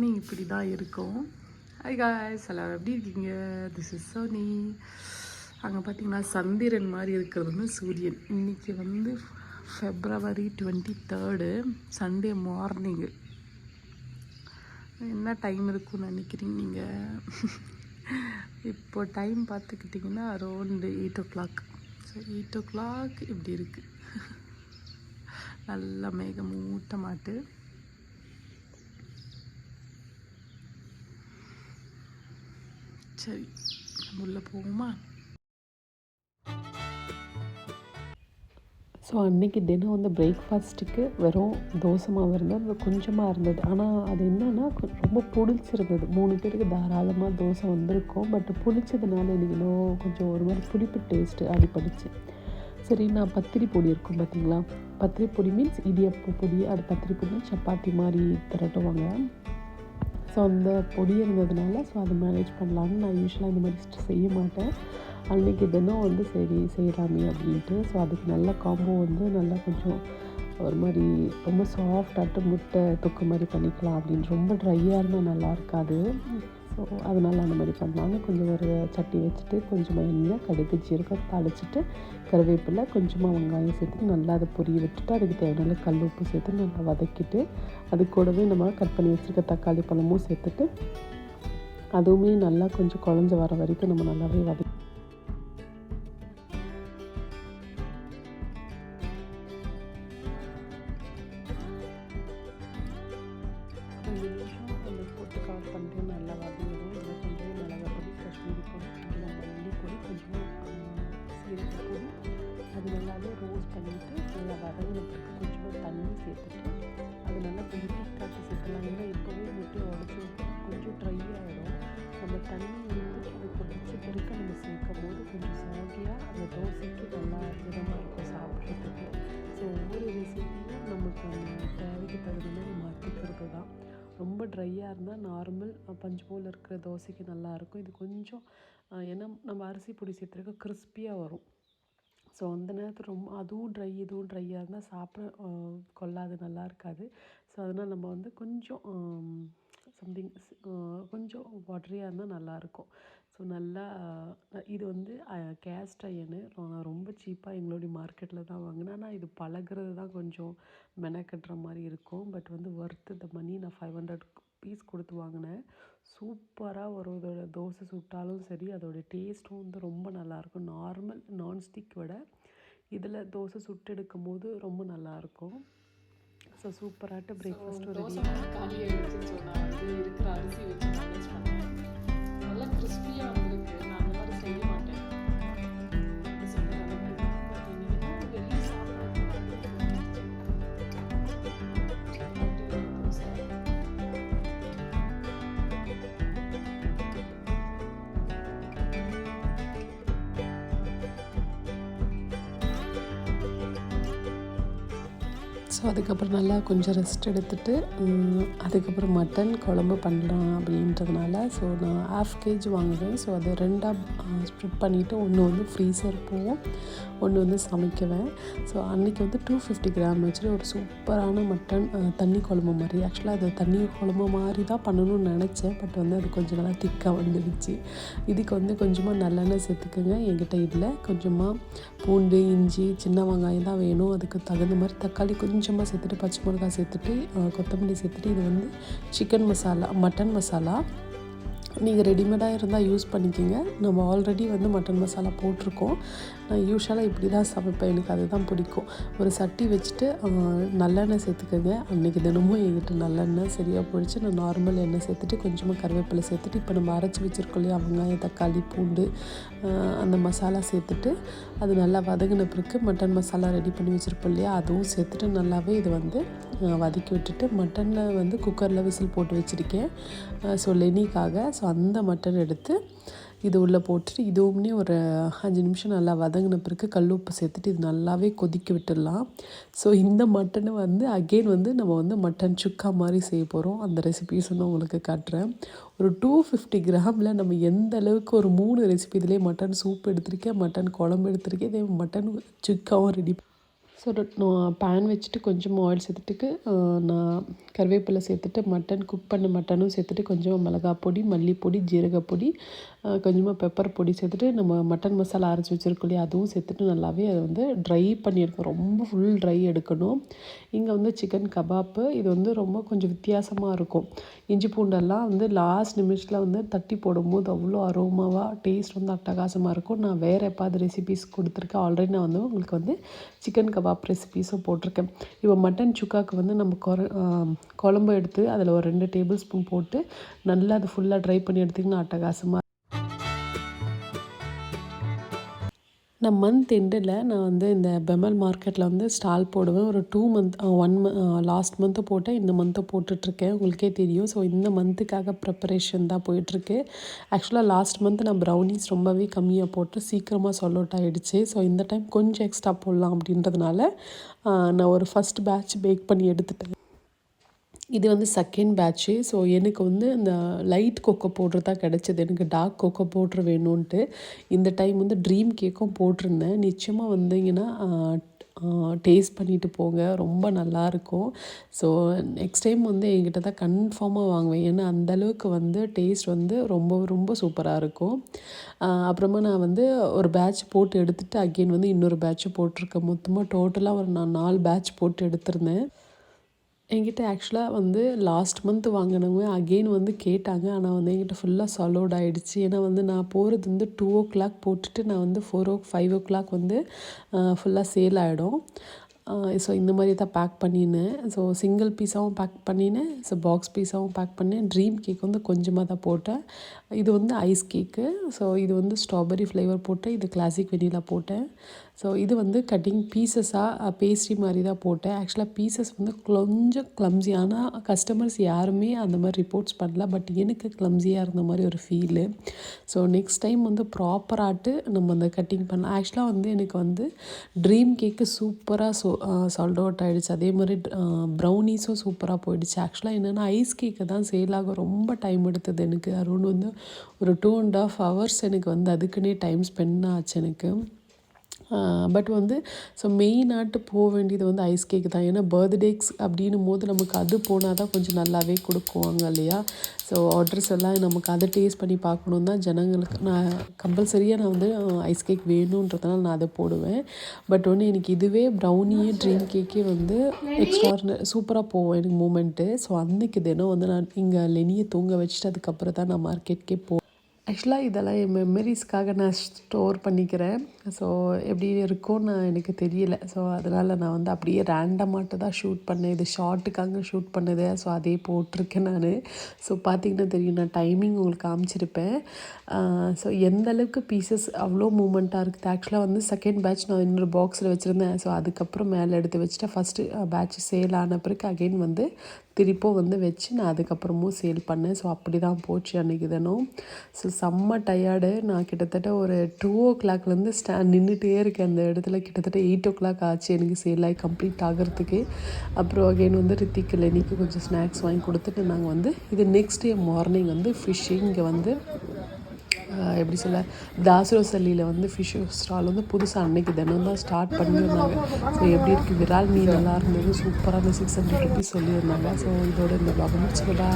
தான் இருக்கோம். High guys எல்லோரும் எப்படி இருக்கீங்க? திஸ் இஸ் சோனி அங்கே பார்த்தீங்கன்னா சந்திரன் மாதிரி இருக்கிறது வந்து சூரியன். இன்றைக்கி வந்து February twenty third Sunday morning என்ன டைம் இருக்கும்னு நினைக்கிறீங்க நீங்கள் இப்போ டைம் பார்த்துக்கிட்டிங்கன்னா around eight o'clock so eight o'clock இப்படி இருக்குது நல்ல மேகமூட்டமாட்டு. சரி நம்ம உள்ளே போவோமா ஸோ அன்றைக்கி தினம் வந்து பிரேக்ஃபாஸ்ட்டுக்கு வெறும் தோசை மாவு இருந்தது அது கொஞ்சமாக இருந்தது. ஆனால் அது என்னென்னா ரொம்ப பிடிச்சிருந்தது மூணு பேருக்கு தாராளமாக தோசை வந்திருக்கும். பட் புளிச்சதுனால இன்னைக்கு கொஞ்சம் ஒரு மாதிரி புளிப்பு டேஸ்ட்டு அடிப்படிச்சு சரி நான் பத்திரி பொடி இருக்கும் பார்த்தீங்களா பத்திரி பொடி மீன்ஸ் இடியப்ப பொடி அது பத்திரி பொடி சப்பாத்தி மாதிரி திரட்டுவாங்க. ஸோ அந்த பொடி இருந்ததுனால ஸோ அது மேனேஜ் பண்ணலான்னு நான் யூஸ்வலாக இந்த மாதிரி செய்ய மாட்டேன். அன்றைக்கி தினம் வந்து சரி செய்கிறாமே அப்படின்ட்டு ஸோ அதுக்கு நல்ல காம்போ வந்து நல்லா கொஞ்சம் ஒரு மாதிரி ரொம்ப சாஃப்டாட்டு முட்டை தொக்கு மாதிரி பண்ணிக்கலாம் அப்படின்னு. ரொம்ப ட்ரையாக இருந்தால் நல்லா இருக்காது. ஸோ அதனால் அந்த மாதிரி பண்ணாங்க. கொஞ்சம் ஒரு சட்டி வச்சுட்டு கொஞ்சமாக எண்ணெய் கடுகு ஜீரகம் தாளிச்சிட்டு கருவேப்பிலை கொஞ்சமாக வெங்காயம் சேர்த்து நல்லா அதை பொரிய விட்டுட்டு அதுக்கு தேவையான கல் உப்பு சேர்த்து நல்லா வதக்கிட்டு அது கூடவே நம்ம கட் பண்ணி வச்சுருக்க தக்காளி பழமும் சேர்த்துட்டு அதுவுமே நல்லா கொஞ்சம் குழஞ்சி வர வரைக்கும் நம்ம நல்லாவே வதக்கி போட்டு கவர் பண்ணிட்டு நல்லா வதங்கிடும் கொஞ்சமாக சீரக பொடி அது நல்லாவே ரோஸ்ட் பண்ணிவிட்டு நல்லா வதங்கினதுக்கு கொஞ்சமாக தண்ணி சேர்த்துட்டு அது நல்லா கொஞ்சம் காட்டி சேர்த்துலாம் ஏன்னா இப்போவே முட்டை உடச்சி கொஞ்சம் ட்ரை ஆகிடும் நம்ம தண்ணி வந்து அது கொதிச்ச பிறகு நம்ம சேர்க்கும் போது கொஞ்சம் சாகியாக அந்த தோசைக்கு நல்லா விதமாக இருக்கும் சாப்பிட்றதுக்கு ஸோ ஒவ்வொரு ரெசிபியும் நமக்கு தேவைக்கு தகுந்த மாதிரி மாற்றிக்கிறது தான் ரொம்ப ட்ரையாக இருந்தால் நார்மல் பஞ்சு போல் இருக்கிற தோசைக்கு நல்லாயிருக்கும் இது கொஞ்சம் ஏன்னா நம்ம அரிசி பொடி சேர்த்துருக்க கிறிஸ்பியாக வரும். ஸோ அந்த நேரத்தில் ரொம்ப அதுவும் ட்ரை இதுவும் ட்ரையாக இருந்தால் சாப்பிட கொள்ளாது நல்லா இருக்காது ஸோ அதனால் நம்ம வந்து கொஞ்சம் சம்திங் கொஞ்சம் வாட்டரியாக இருந்தால் நல்லாயிருக்கும் ஸோ நல்லா இது வந்து கேஸ்ட் அயனு ரொம்ப சீப்பாக எங்களுடைய மார்க்கெட்டில் தான் வாங்கினேன். ஆனால் இது பழகிறது தான் கொஞ்சம் மெனக்கட்டுற மாதிரி இருக்கும். பட் வந்து ஒர்த்து த மணி நான் ஃபைவ் ஹண்ட்ரட் பீஸ் கொடுத்து வாங்கினேன். சூப்பராக ஒரு இதோட தோசை சுட்டாலும் சரி அதோடைய டேஸ்ட்டும் வந்து ரொம்ப நல்லாயிருக்கும் நார்மல் நான்ஸ்டிக் விட இதில் தோசை சுட்டு எடுக்கும் போது ரொம்ப நல்லாயிருக்கும் ஸோ சூப்பராகிட்ட பிரேக்ஃபாஸ்ட் மாவு காலி ஆகிடுச்சுன்னு சொன்னால் வந்து இருக்கிற அரிசி வச்சு மேனேஜ் பண்ணேன் நல்லா கிறிஸ்பியாக வந்திருக்கு. நான் அந்த ஸோ அதுக்கப்புறம் நல்லா கொஞ்சம் ரெஸ்ட் எடுத்துட்டு அதுக்கப்புறம் மட்டன் குழம்பு பண்ணலாம் அப்படின்றதுனால ஸோ நான் ஹாஃப் கேஜி வாங்குவேன். ஸோ அதை ரெண்டாக ஸ்ப்ரிட் பண்ணிவிட்டு ஒன்று வந்து ஃப்ரீசர் போவோம். ஒன்று வந்து சமைக்குவேன். ஸோ அன்றைக்கி வந்து டூ ஃபிஃப்டி கிராம் வச்சுட்டு ஒரு சூப்பரான மட்டன் தண்ணி குழம்பு மாதிரி. ஆக்சுவலாக அது தண்ணி குழம்பு மாதிரி தான் பண்ணணும்னு நினச்சேன். பட் வந்து அது கொஞ்சம் நல்லா திக்காக வந்துடுச்சு. இதுக்கு வந்து கொஞ்சமாக நல்லெண்ணெய் சேர்த்துக்கோங்க. என்கிட்ட இதில் கொஞ்சமாக பூண்டு இஞ்சி சின்ன வெங்காயம் தான் வேணும். அதுக்கு தகுந்த மாதிரி தக்காளி கொஞ்சம் கொஞ்சமாக சேர்த்துட்டு பச்சை மிளகாய் சேர்த்துட்டு கொத்தமல்லி சேர்த்துட்டு இது வந்து சிக்கன் மசாலா மட்டன் மசாலா நீங்கள் ரெடிமேடாக இருந்தால் யூஸ் பண்ணிக்கோங்க. நம்ம ஆல்ரெடி வந்து மட்டன் மசாலா போட்டிருக்கோம். நான் யூஸ்வலாக இப்படி தான் சமைப்பேன். எனக்கு அதுதான் பிடிக்கும். ஒரு சட்டி வச்சுட்டு நல்லெண்ணெய் சேர்த்துக்கோங்க. அன்றைக்கி தினமும் எங்கிட்ட நல்லெண்ணெய் சரியாக போயிடுச்சு நான் நார்மல் எண்ணெய் சேர்த்துட்டு கொஞ்சமாக கருவேப்பிலை சேர்த்துட்டு இப்போ நம்ம அரைச்சி வச்சுருக்கோம் இல்லையா? வெங்காயம் தக்காளி பூண்டு அந்த மசாலா சேர்த்துட்டு அது நல்லா வதங்கின பிறகு மட்டன் மசாலா ரெடி பண்ணி வச்சுருப்போம் இல்லையா? அதுவும் சேர்த்துட்டு நல்லாவே இது வந்து வதக்கி விட்டுட்டு மட்டனை வந்து குக்கரில் விசில் போட்டு வச்சுருக்கேன். ஸோ லெனிக்காக ஸோ அந்த மட்டன் எடுத்து இது உள்ளே போட்டுட்டு இதுவுமே ஒரு அஞ்சு நிமிஷம் நல்லா வதங்கின பிறகு கல் உப்பு சேர்த்துட்டு இது நல்லாவே கொதிக்க விட்டுடலாம். ஸோ இந்த மட்டனை வந்து அகெயின் வந்து நம்ம வந்து மட்டன் சுக்கா மாதிரி செய்ய போகிறோம் அந்த ரெசிபிஸ் வந்து உங்களுக்கு காட்டுறேன். ஒரு டூ ஃபிஃப்டி கிராமில் நம்ம எந்த அளவுக்கு ஒரு மூணு ரெசிபி இதிலே மட்டன் சூப் எடுத்திருக்கேன் மட்டன் குழம்பு எடுத்திருக்கேன் இதே மட்டன் சுக்காவும் ரெடி ஸோ நான் பேன் வச்சுட்டு கொஞ்சமாக ஆயில் சேர்த்துட்டு நான் கருவேப்பிலை சேர்த்துட்டு மட்டன் குக் பண்ண மட்டனும் சேர்த்துட்டு கொஞ்சமாக மிளகாய் பொடி மல்லிப்பொடி ஜீரகப்பொடி கொஞ்சமாக பெப்பர் பொடி சேர்த்துட்டு நம்ம மட்டன் மசாலா அரைச்சி வச்சுருக்கோம் இல்லையா அதுவும் சேர்த்துட்டு நல்லாவே அதை வந்து ட்ரை பண்ணியிருக்கோம் ரொம்ப ஃபுல் ட்ரை எடுக்கணும் இங்கே வந்து சிக்கன் கபாப்பு இது வந்து ரொம்ப கொஞ்சம் வித்தியாசமாக இருக்கும் இஞ்சி பூண்டெல்லாம் வந்து லாஸ்ட் நிமிஷத்தில் வந்து தட்டி போடும்போது அவ்வளோ அரோமாவாக டேஸ்ட் வந்து அட்டகாசமாக இருக்கும் நான் வேறு எப்பாவது ரெசிபிஸ் கொடுத்துருக்கேன் ஆல்ரெடி நான் வந்து உங்களுக்கு வந்து சிக்கன் கபாப் ரெசிபீஸும் போட்டிருக்கேன். இப்போ மட்டன் சுக்காக்கு வந்து நம்ம குற குழம்பு எடுத்து அதில் ஒரு ரெண்டு டேபிள் ஸ்பூன் போட்டு நல்லா அது ஃபுல்லாக ட்ரை பண்ணி எடுத்திங்கன்னா அட்டகாசமாக நான் மந்த் எண்டில் நான் வந்து இந்த பெமல் மார்க்கெட்டில் வந்து ஸ்டால் போடுவேன். ஒரு two month one last month போட்டேன். இந்த மந்த்து போட்டுட்ருக்கேன். உங்களுக்கே தெரியும். ஸோ இந்த மந்த்துக்காக ப்ரிப்பரேஷன் தான் போயிட்டுருக்கு ஆக்சுவலாக லாஸ்ட் மந்த் நான் ப்ரௌனிஸ் ரொம்பவே கம்மியாக போட்டு சீக்கிரமாக சொல் அவுட் ஆகிடுச்சு ஸோ இந்த டைம் கொஞ்சம் எக்ஸ்ட்ரா போடலாம் அப்படின்றதுனால நான் ஒரு ஃபஸ்ட் பேட்ச் பேக் பண்ணி எடுத்துட்டேன். இது வந்து செகண்ட் பேட்ச்சு ஸோ எனக்கு வந்து இந்த லைட் கொக்கோ பவுட்ரு தான் கிடச்சிது. எனக்கு டார்க் கொக்கோ பவுட்ரு வேணும்ன்ட்டு. இந்த டைம் வந்து ட்ரீம் கேக்கும் போட்டிருந்தேன். நிச்சயமாக வந்தீங்கன்னா டேஸ்ட் பண்ணிவிட்டு போங்க. ரொம்ப நல்லாயிருக்கும் ஸோ நெக்ஸ்ட் டைம் வந்து என்கிட்ட தான் கன்ஃபார்மாக வாங்குவேன். ஏன்னா அந்தளவுக்கு வந்து டேஸ்ட் வந்து ரொம்ப ரொம்ப சூப்பராக இருக்கும். அப்புறமா நான் வந்து ஒரு பேட்ச் போட்டு எடுத்துகிட்டு அகெயின் வந்து இன்னொரு பேட்ச் போட்டிருக்கேன். மொத்தமாக டோட்டலாக ஒரு நான் நாலு பேட்ச் போட்டு எடுத்திருந்தேன். என்கிட்ட ஆக்சுவலாக வந்து லாஸ்ட் மந்த் வாங்கினவங்க அகெயின் வந்து கேட்டாங்க. ஆனால் வந்து என்கிட்ட ஃபுல்லாக சாலோட் ஆகிடுச்சு ஏன்னா வந்து நான் போகிறது வந்து டூ ஓ கிளாக் போட்டுட்டு நான் வந்து ஃபோர் ஓ ஃபைவ் ஓ கிளாக் வந்து ஃபுல்லாக சேல் ஆகிடும் ஸோ இந்த மாதிரி தான் பேக் பண்ணினேன். ஸோ சிங்கிள் பீஸாகவும் பேக் பண்ணினேன். ஸோ பாக்ஸ் பீஸாகவும் பேக் பண்ணேன் ட்ரீம் கேக் வந்து கொஞ்சமாக தான் போட்டேன். இது வந்து ஐஸ் கேக்கு ஸோ இது வந்து ஸ்ட்ராபெரி ஃப்ளேவர் போட்டேன். இது கிளாசிக் வெனிலா போட்டேன். ஸோ இது வந்து கட்டிங் பீசஸாக பேஸ்ட்ரி மாதிரி தான் போட்டேன். ஆக்சுவலாக பீசஸ் வந்து கொஞ்சம் க்ளம்ஸி ஆனால் கஸ்டமர்ஸ் யாருமே அந்த மாதிரி ரிப்போர்ட்ஸ் பண்ணல. பட் எனக்கு க்ளம்ஸியாக இருந்த மாதிரி ஒரு ஃபீலு ஸோ நெக்ஸ்ட் டைம் வந்து ப்ராப்பராகிட்டு நம்ம அந்த கட்டிங் பண்ண ஆக்சுவலாக வந்து எனக்கு வந்து ட்ரீம் கேக்கு சூப்பராக சோ சால்ட் அவுட் ஆகிடுச்சு அதே மாதிரி ப்ரௌனீஸும் சூப்பராக போயிடுச்சு. ஆக்சுவலாக என்னென்னா ஐஸ் கேக்கு தான் சேல் ஆக ரொம்ப டைம் எடுத்தது எனக்கு. அரௌண்ட் வந்து ஒரு டூ அண்ட் ஆஃப் ஹவர்ஸ் எனக்கு வந்து அதுக்குன்னே டைம் ஸ்பெண்ட் ஆச்சு எனக்கு. பட் வந்து ஸோ மெயினாட்டு போக வேண்டியது வந்து ஐஸ் கேக் தான். ஏன்னா பர்த்டேக்ஸ் அப்படின்னும் போது நமக்கு அது போனால் தான் கொஞ்சம் நல்லாவே கொடுக்குவாங்க இல்லையா? ஸோ ஆர்டர்ஸ் எல்லாம் நமக்கு அதை டேஸ்ட் பண்ணி பார்க்கணும் தான் ஜனங்களுக்கு. நான் கம்பல்சரியாக நான் வந்து ஐஸ் கேக் வேணுன்றதுனால நான் அதை போடுவேன். பட் ஒன்று எனக்கு இதுவே ப்ரௌனியே ட்ரீம் கேக்கே வந்து எக்ஸ்ட்ரா சூப்பராக போவோம் எனக்கு மூமெண்ட்டு ஸோ அன்றைக்கி தினம் வந்து நான் இங்கே லெனியை தூங்க வச்சுட்டு அதுக்கப்புறம் தான் நான் மார்க்கெட்கே போவேன் ஆக்சுவலாக இதெல்லாம் என் மெமரிஸ்க்காக நான் ஸ்டோர் பண்ணிக்கிறேன். ஸோ எப்படி இருக்கும்னு எனக்கு தெரியல. ஸோ அதனால் நான் வந்து அப்படியே ரேண்டமாட்டு தான் ஷூட் பண்ணேன். இது ஷார்ட்டுக்காக ஷூட் பண்ணது. ஸோ அதே போட்டிருக்கேன் நான். ஸோ பார்த்திங்கன்னா தெரியும் நான் டைமிங் உங்களுக்கு காமிச்சிருப்பேன். ஸோ எந்த அளவுக்கு பீசஸ் அவ்வளோ மூமெண்ட்டாக இருக்குது ஆக்சுவலாக வந்து செகண்ட் பேட்ச் நான் இன்னொரு பாக்ஸில் வச்சுருந்தேன். ஸோ அதுக்கப்புறம் மேலே எடுத்து வச்சுட்டேன். ஃபஸ்ட்டு பேட்ச் சேல் ஆன பிறகு அகெயின் வந்து திருப்பும் வந்து வச்சு நான் அதுக்கப்புறமும் சேல் பண்ணேன். ஸோ அப்படி தான் போச்சு அன்றைக்கி தினம். ஸோ செம்ம டயர்டு நான் கிட்டத்தட்ட ஒரு டூ ஓ கிளாக்லேருந்து ஸ்டா நின்றுட்டே இருக்கேன் அந்த இடத்துல. கிட்டத்தட்ட எயிட் ஓ கிளாக் ஆச்சு எனக்கு சேல் ஆகி கம்ப்ளீட் ஆகிறதுக்கு. அப்புறம் அகெயின் வந்து ரித்திக்கு லெனிக்கு கொஞ்சம் ஸ்நாக்ஸ் வாங்கி கொடுத்துட்டு நாங்கள் வந்து இது நெக்ஸ்ட் டே மார்னிங் வந்து ஃபிஷ்ஷிங் இங்கே வந்து எப்படி சொல்ல தாசுரசல்லியில் வந்து ஃபிஷ் ஸ்டால் வந்து புதுசாக அன்னைக்கு தினம் தான் ஸ்டார்ட் பண்ணியிருந்தாங்க. ஸோ எப்படி இருக்குது விரால் மீன் நல்லா இருந்தது சூப்பராக சிக்ஸ் ஹண்ட்ரட் ருபீஸ் சொல்லியிருந்தாங்க. ஸோ இதோட இந்த பாகம் முடிச்சுக்கடா